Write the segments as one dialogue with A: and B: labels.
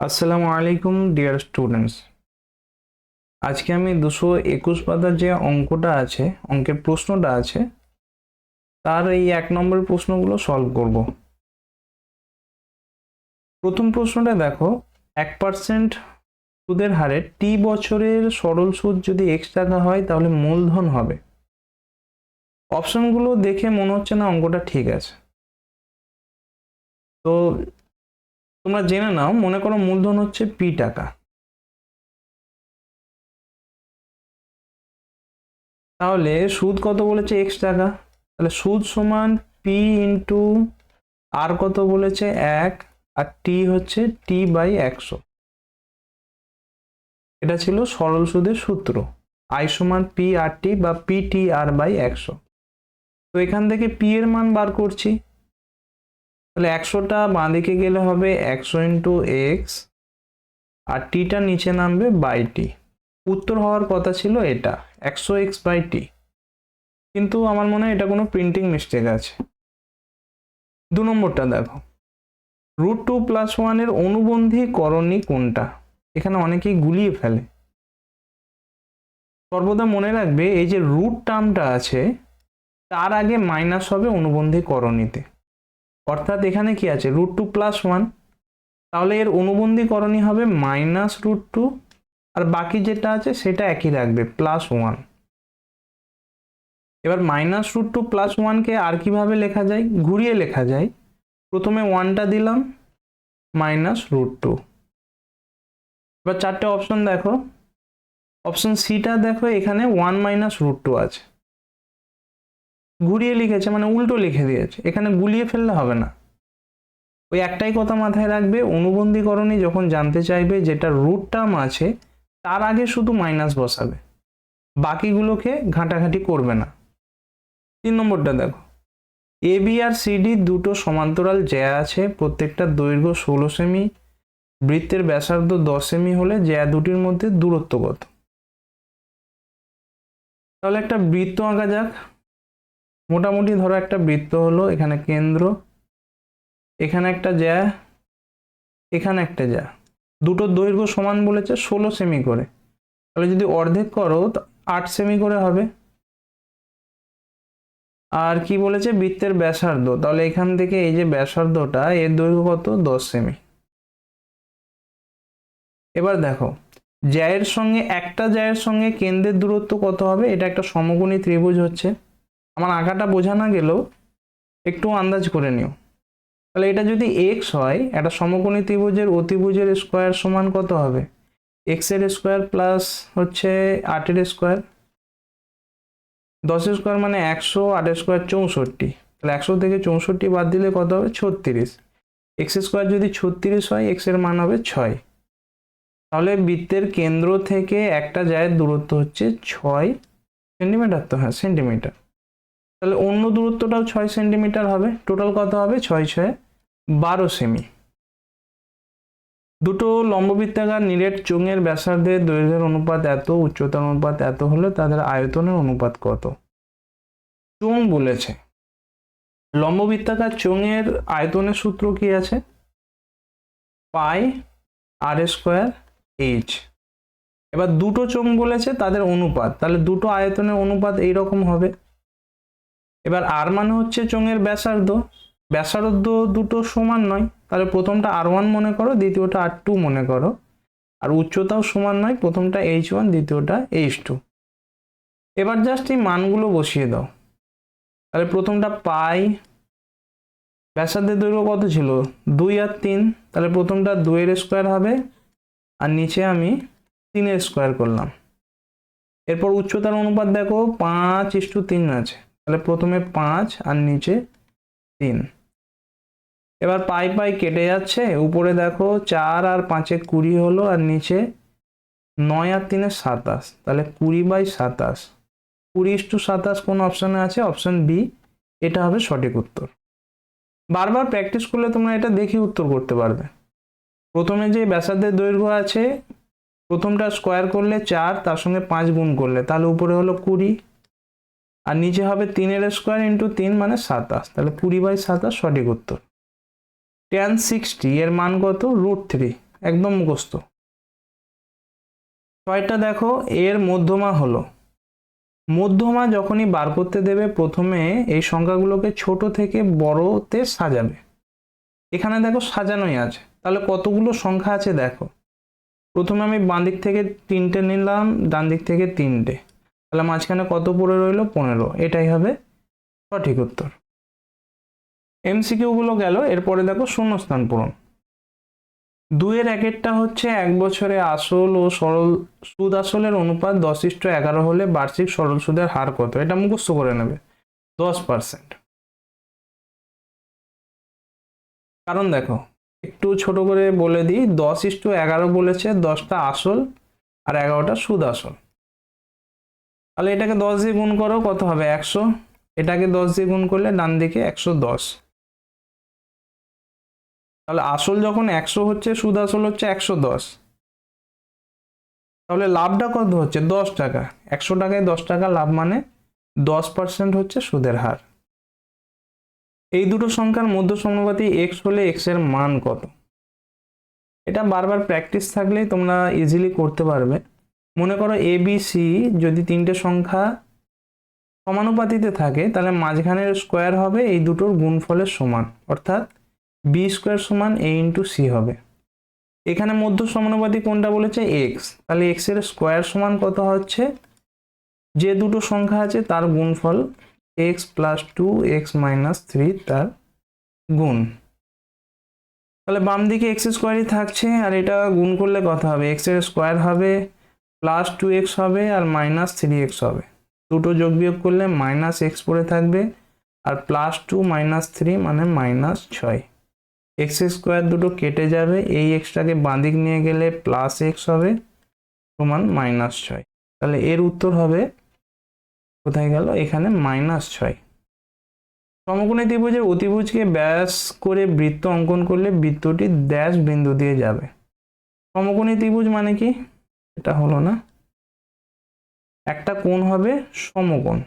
A: আসসালামু আলাইকুম, dear students. আজকে আমি দুশো একুশ পাতার যে অঙ্কটা আছে, অঙ্কের প্রশ্নটা আছে, তার এই এক নম্বর প্রশ্নগুলো সলভ করব। প্রথম প্রশ্নটা দেখো, এক পার্সেন্ট সুদের হারে টি বছরের সরল সুদ যদি এক্স টাকা হয়, তাহলে মূলধন হবে। অপশনগুলো দেখে মনে হচ্ছে না অঙ্কটা ঠিক আছে। তো তোমরা জেনে নাও, মনে করো মূলধন হচ্ছে পি টাকা। তাহলে সুদ কত বলেছে এক্স টাকা? তাহলে সুদ সমান পি ইন্টু আর কত বলেছে? এক, আর টি হচ্ছে টি বাই একশো। এটা ছিল সরল সুদের সূত্র। আই সমান পি আর টি বা পি টি আর বাই একশো। তো এখান থেকে পি এর মান বার করছি। তাহলে একশোটা বাঁ দিকে গেলে হবে একশো ইন্টু এক্স, আর টিটা নিচে নামবে বাই টি। উত্তর হওয়ার কথা ছিল এটা, একশো এক্স বাই টি। কিন্তু আমার মনে হয় এটা কোনো প্রিন্টিং মিস্টেক আছে। দু নম্বরটা দেখো। রুট টু প্লাস ওয়ানের অনুবন্ধী করণী কোনটা? এখানে অনেকেই গুলিয়ে ফেলে। সর্বদা মনে রাখবে, এই যে রুট টার্মটা আছে, তার আগে মাইনাস হবে অনুবন্ধী করণীতে। অর্থাৎ এখানে কি আছে? রুট টু প্লাস ওয়ান তাহলে এর অনুবন্ধীকরণই হবে মাইনাস রুট টু আর বাকি যেটা আছে সেটা একই রাখবে প্লাস ওয়ান এবার মাইনাস রুট টু প্লাস ওয়ানকে আর কীভাবে লেখা যায়? ঘুরিয়ে লেখা যায়। প্রথমে ওয়ানটা দিলাম মাইনাস রুট টু এবার চারটে অপশন দেখো। অপশন সিটা দেখো, এখানে ওয়ান মাইনাস রুট টু আছে। ঘুরিয়ে লিখেছে মানে উল্টো লিখে দিয়েছে। এখানে গুলিয়ে ফেললে হবে না। ওই একটাই কথা মাথায় রাখবে অনুবন্ধীকরণে যখন জানতে চাইবে যেটা রুট টার্ম আছে, তার আগে শুধু মাইনাস বসাবে। বাকিগুলোকে ঘাঁটাঘাঁটি করবে না। তিন নম্বরটা দেখো। এ বি আর সিডি দুটো সমান্তরাল জ্যা আছে, প্রত্যেকটা দৈর্ঘ্য ষোলো সেমি বৃত্তের ব্যাসার্ধ দশ সেমি হলে জ্যা দুটির মধ্যে দূরত্ব কত তাহলে একটা বৃত্ত আঁকা যাক। মোটামুটি ধরো একটা বৃত্ত হলো, এখানে কেন্দ্র, এখানে একটা জ্যা, এখানে একটা জ্যা। দুটো দৈর্ঘ্য সমান বলেছে, ষোলো সেমি করে। তাহলে যদি অর্ধেক করো, তো আট সেমি করে হবে। আর কি বলেছে? বৃত্তের ব্যাসার্ধ। তাহলে এখান থেকে এই যে ব্যাসার্ধটা, এর দৈর্ঘ্য কত? দশ সেমি এবার দেখো জ্যায়ের সঙ্গে, একটা জ্যায়ের সঙ্গে কেন্দ্রের দূরত্ব কত হবে? এটা একটা সমকোণী ত্রিভুজ হচ্ছে। আমার আঁকাটা বোঝা না গেলেও একটু আন্দাজ করে নিও। তাহলে এটা যদি এক্স হয়, একটা সমকোণী ত্রিভুজের অতিভুজের স্কোয়ার সমান কত হবে? এক্সের স্কোয়ার প্লাস হচ্ছে আটের স্কোয়ার দশের স্কোয়ার মানে একশো, আটের স্কোয়ার চৌষট্টি। তাহলে একশো থেকে চৌষট্টি বাদ দিলে কত হবে? ছত্রিশ। এক্স স্কোয়ার যদি ছত্রিশ হয় এক্সের মান হবে ছয়। তাহলে বৃত্তের কেন্দ্র থেকে একটা জায়ের দূরত্ব হচ্ছে ছয় সেন্টিমিটার তো হ্যাঁ সেন্টিমিটার। তাহলে অন্য দূরত্বটাও ছয় সেন্টিমিটার হবে। টোটাল কত হবে? ছয় ছয় বারো সেমি দুটো লম্ববৃত্তাকার নিরেট চোঙের ব্যাসার্ধের দৈর্ঘ্যের অনুপাত এত, উচ্চতার অনুপাত এত হলে তাদের আয়তনের অনুপাত কত? চোঙ বলেছে। লম্ববৃত্তাকার চোঙের আয়তনের সূত্র কি আছে? Pi r square h. এবার দুটো চোঙ বলেছে, তাদের অনুপাত। তাহলে দুটো আয়তনের অনুপাত এইরকম হবে। এবার আর মানে হচ্ছে চোঙের ব্যাসার্ধ। ব্যাসার্ধ দুটো সমান নয়, তাহলে প্রথমটা আর ওয়ান মনে করো, দ্বিতীয়টা আর টু মনে করো। আর উচ্চতাও সমান নয়, প্রথমটা এইচ ওয়ান, দ্বিতীয়টা এইচ টু। এবার জাস্ট এই মানগুলো বসিয়ে দাও। তাহলে প্রথমটা পাই, ব্যাসার্ধের দৈর্ঘ্য কত ছিল? দুই আর তিন, তাহলে প্রথমটা দুইয়ের স্কোয়ার হবে, আর নিচে আমি তিনের স্কোয়ার করলাম। এরপর উচ্চতার অনুপাত দেখো, পাঁচ ইস্টু তিন আছে। তাহলে প্রথমে পাঁচ আর নিচে তিন। এবার পাই পাই কেটে যাচ্ছে। উপরে দেখো চার আর পাঁচে কুড়ি হলো আর নিচে নয় আর তিনে সাতাশ। তাহলে কুড়ি বাই সাতাশ। কুড়ি টু সাতাশ কোন অপশানে আছে? অপশান বি এটা হবে সঠিক উত্তর। বারবার প্র্যাকটিস করলে তোমরা এটা দেখে উত্তর করতে পারবে। প্রথমে যে ব্যাসার্ধের দৈর্ঘ্য আছে, প্রথমটা স্কোয়ার করলে চার, তার সঙ্গে পাঁচ গুণ করলে। তাহলে উপরে হলো কুড়ি। আর নিচে হবে তিনের স্কোয়ার ইন্টু তিন মানে সাতাশ। তাহলে কুড়ি বাই সাতাশ সঠিক উত্তর। টেন সিক্সটি এর মান কত? রুট থ্রি একদম মুখস্থ। ছয়টা দেখো, এর মধ্যমা হলো। মধ্যমা যখনই বার করতে দেবে, প্রথমে এই সংখ্যাগুলোকে ছোট থেকে বড়তে সাজাবে। এখানে দেখো সাজানোই আছে। তাহলে কতগুলো সংখ্যা আছে দেখো। প্রথমে আমি বাঁ দিক থেকে তিনটে নিলাম ডান দিক থেকে তিনটে। তাহলে মাঝখানে কত পড়ে রইল? পনেরো। এটাই হবে সঠিক উত্তর। এমসিকিউগুলো গেল এরপরে দেখো শূন্যস্থান পূরণ। দুইয়ের একেরটা হচ্ছে এক বছরে আসল ও সরল সুদ আসলের অনুপাত দশ ইষ্ট এগারো হলে বার্ষিক সরল সুদের হার কত? এটা মুখস্থ করে নেবে। দশ পার্সেন্ট। কারণ দেখো, একটু ছোট করে বলে দিই, দশ ইস্টু এগারো বলেছে, দশটা আসল আর এগারোটা সুদ আসল। তাহলে এটাকে দশ দিয়ে গুণ করো, কত হবে? একশো। এটাকে দশ দিয়ে গুণ করলে ডান দিকে একশো দশ। তাহলে আসল যখন একশো হচ্ছে, সুদ আসল হচ্ছে একশো দশ। তাহলে লাভটা কত হচ্ছে? দশ টাকা। একশো টাকায় দশ টাকা, লাভ মানে দশ পার্সেন্ট হচ্ছে সুদের হার। এই দুটো সংখ্যার মধ্য সমানুপাতি এক্স হলে এক্সের মান কত? এটা বারবার প্র্যাকটিস থাকলেই তোমরা ইজিলি করতে পারবে। মনে করো এ বি যদি তিনটে সংখ্যা সমানুপাতিতে থাকে, তাহলে মাঝখানের স্কোয়ার হবে এই দুটোর গুণফলের সমান। অর্থাৎ বি স্কোয়ার সমান এ ইন্টু সি হবে। এখানে মধ্য সমানুপাতি কোনটা বলেছে? এক্স তাহলে এক্সের স্কোয়ার সমান কত হচ্ছে? যে দুটো সংখ্যা আছে তার গুণফল x plus two x minus three তার গুণ। তাহলে বাম দিকে এক্স স্কোয়ারই থাকছে, আর এটা গুণ করলে কত হবে? এক্সের স্কোয়ার হবে প্লাস টু এক্স হবে আর মাইনাস থ্রি এক্স হবে। দুটো যোগ বিয়োগ করলে মাইনাস এক্স পড়ে থাকবে আর প্লাস টু মাইনাস থ্রি মানে মাইনাস ছয়। এক্স স্কোয়ার দুটো কেটে যাবে, এই এক্সটাকে বাঁদিক নিয়ে গেলে প্লাস এক্স হবে সমান মাইনাস ছয়। তাহলে এর উত্তর হবে কোথায় গেল? এখানে মাইনাস ছয়। সমকোণী ত্রিভুজের অতিভুজকে ব্যাস করে বৃত্ত অঙ্কন করলে বৃত্তটি ড্যাশ বিন্দু দিয়ে যাবে। সমকোণী ত্রিভুজ মানে কি? এটা হলো না। একটা কোণ হবে সমকোণ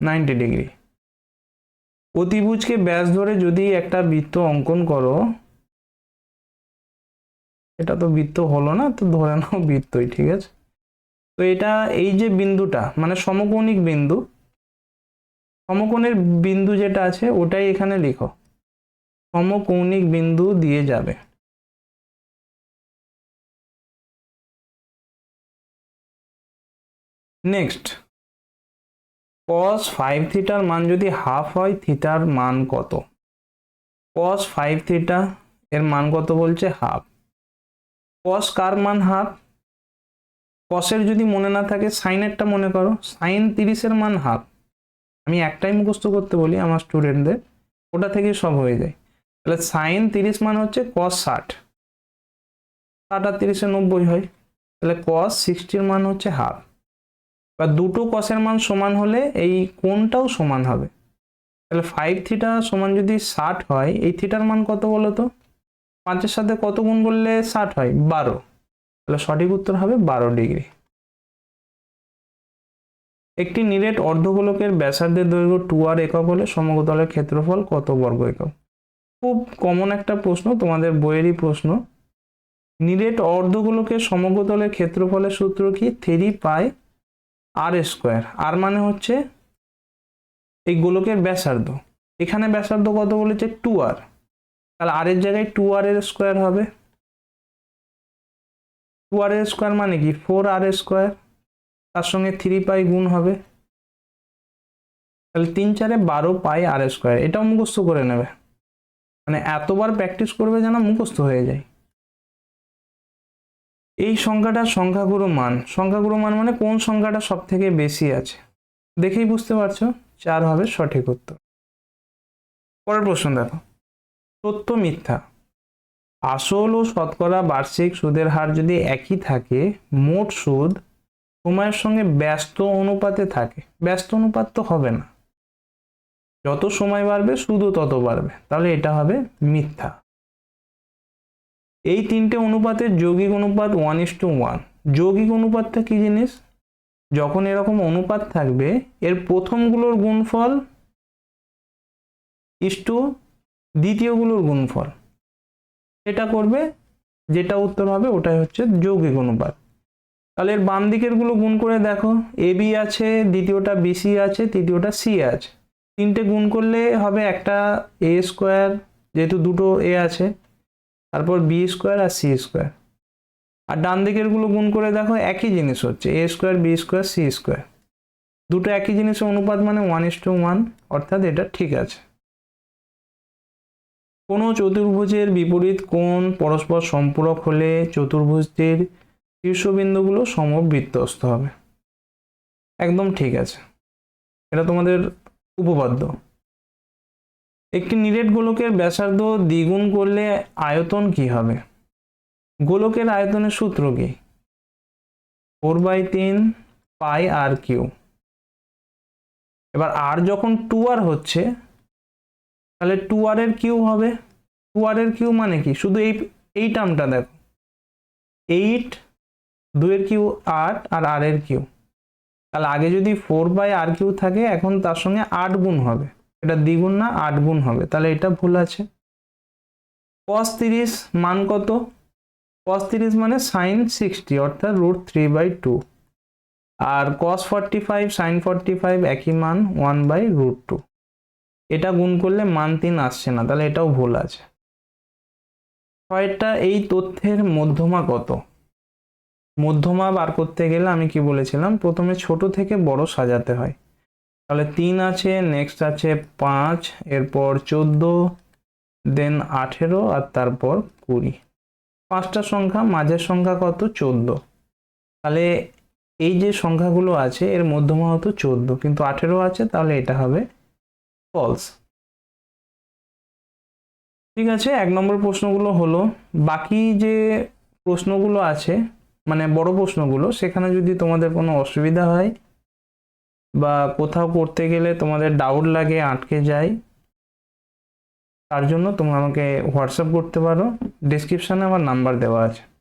A: নাইনটি ডিগ্রি অতিভুজকে ব্যাস ধরে যদি একটা বৃত্ত অঙ্কন করো, এটা তো বৃত্ত হলো না, তো ধরে নাও বৃত্তই, ঠিক আছে? তো এটা এই যে বিন্দুটা মানে সমকৌণিক বিন্দু, সমকোণের বিন্দু যেটা আছে ওটাই এখানে লিখো। সমকৌণিক বিন্দু দিয়ে যাবে। নেক্সট cos ফাইভ থিটার মান যদি হাফ হয় থিটার মান কত? কস ফাইভ থিটা এর মান কত বলছে? হাফ কস কার মান হাফ কসের যদি মনে না থাকে সাইনেরটা মনে করো সাইন তিরিশের মান হাফ আমি একটাই মুখস্থ করতে বলি আমার স্টুডেন্টদের ওটা থেকে সব হয়ে যায়। তাহলে সাইন তিরিশ মান হচ্ছে কস ষাট। ষাট আর তিরিশে নব্বই হয়। তাহলে কস সিক্সটির মান হচ্ছে হাফ বা দুটো কসের মান সমান হলে এই কোনটাও সমান হবে। তাহলে ফাইভ থিটা সমান যদি ষাট হয়, এই থিটার মান কত বলো তো? পাঁচের সাথে কত গুণ করলে ষাট হয়? বারো। তাহলে সঠিক উত্তর হবে বারো ডিগ্রি একটি নিরেট অর্ধগোলকের ব্যাসার্ধের দৈর্ঘ্য টু আর একক হলে সমগ্রতলের ক্ষেত্রফল কত বর্গ একক? খুব কমন একটা প্রশ্ন, তোমাদের বইয়েরই প্রশ্ন। নিরেট অর্ধগোলকের সমগ্রতলের ক্ষেত্রফলের সূত্র কি? থ্রি পাই আর স্কোয়ার আর মানে হচ্ছে এই গোলকের ব্যাসার্ধ। এখানে ব্যাসার্ধ কত বলেছে? টু আর তাহলে আর এর জায়গায় টু আর এর স্কোয়ার হবে। টু আর এর স্কোয়ার মানে কি? ফোর আর স্কোয়ার তার সঙ্গে থ্রি পাই গুণ হবে। তাহলে তিন চারে বারো পাই আর স্কোয়ার এটাও মুখস্থ করে নেবে। মানে এতবার প্র্যাকটিস করবে যেন মুখস্থ হয়ে যায়। এই সংখ্যাটা সংখ্যাগুরু মান। সংখ্যাগুরু মান মানে কোন সংখ্যাটা সব থেকে বেশি আছে? দেখেই বুঝতে পারছ? চার হবে সঠিক উত্তর। পরের প্রশ্ন দেখো। সত্য মিথ্যা। আসল ও শতকরা বার্ষিক সুদের হার যদি একই থাকে, মোট সুদ সময়ের সঙ্গে ব্যস্ত অনুপাতে থাকে। ব্যস্ত অনুপাত তো হবে না। যত সময় বাড়বে, সুদও তত বাড়বে। তাহলে এটা হবে মিথ্যা। এই তিনটে অনুপাতের যৌগিক অনুপাত ওয়ান ইস টু ওয়ান যৌগিক অনুপাতটা কি জিনিস? যখন এরকম অনুপাত থাকবে, এর প্রথমগুলোর গুণফল ইস টু দ্বিতীয়গুলোর গুণফল। এটা করবে, যেটা উত্তর হবে ওটাই হচ্ছে যৌগিক অনুপাত। তাহলে এর বাম দিকেরগুলো গুণ করে দেখো এ বি আছে, দ্বিতীয়টা বিসি আছে, তৃতীয়টা সি আছে। তিনটে গুণ করলে হবে একটা এ স্কোয়ার যেহেতু দুটো এ আছে। তারপর বি স্কোয়ার আর সি স্কোয়ার আর ডান দিকেরগুলো গুণ করে দেখো, একই জিনিস হচ্ছে a square b square c square দুটো একই জিনিসের অনুপাত মানে ওয়ান ইস টু ওয়ান অর্থাৎ এটা ঠিক আছে। কোনো চতুর্ভুজের বিপরীত কোণ পরস্পর সম্পূরক হলে চতুর্ভুজটির শীর্ষবিন্দুগুলো সমবৃত্তস্ত হবে। একদম ঠিক আছে। এটা তোমাদের উপপাদ্য। একটি নিরেট গোলকের ব্যাসার্ধ দ্বিগুণ করলে আয়তন কি হবে? গোলকের আয়তনের সূত্র কি? ফোর বাই তিন পাই আর কিউ। এবার আর যখন টু আর হচ্ছে, তাহলে টু আর এর কিউ হবে। টু আর এর কিউ মানে কি? শুধু এই এই টার্মটা দেখো। এইট দুয়ের কিউ আট আর আর এর কিউ। তাহলে আগে যদি ফোর বাই আর কিউ থাকে, এখন তার সঙ্গে আট গুণ হবে। এটা দ্বিগুণ না আট গুণ হবে। তাহলে এটা ভুল আছে। কস তিরিশ মান কত? কস তিরিশ মানে সাইন সিক্সটি অর্থাৎ root three by two R cos forty five sine forty five একই মান ওয়ান বাই রুট টু এটা গুণ করলে মান তিন আসছে না, তাহলে এটাও ভুল আছে। ছয়টা, এই তথ্যের মধ্যমা কত? মধ্যমা বার করতে গেলে আমি কি বলেছিলাম? প্রথমে ছোট থেকে বড় সাজাতে হয়। তাহলে তিন আছে নেক্সট আছে পাঁচ, এরপর চোদ্দ দেন আঠেরো, আর তারপর কুড়ি। পাঁচটা সংখ্যা, মাঝের সংখ্যা কত? চোদ্দ। তাহলে এই যে সংখ্যাগুলো আছে, এর মধ্যমা হতো চোদ্দ, কিন্তু আঠেরো আছে, তাহলে এটা হবে ফলস ঠিক আছে, এক নম্বর প্রশ্নগুলো হলো, বাকি যে প্রশ্নগুলো আছে মানে বড় প্রশ্নগুলো, সেখানে যদি তোমাদের কোনো অসুবিধা হয় বা কোথাও করতে গেলে তোমাদের ডাউট লাগে, আটকে যায়, তার জন্য তোমরা আমাকে হোয়াটসঅ্যাপ করতে পারো। ডিসক্রিপশানে আমার নাম্বার দেওয়া আছে।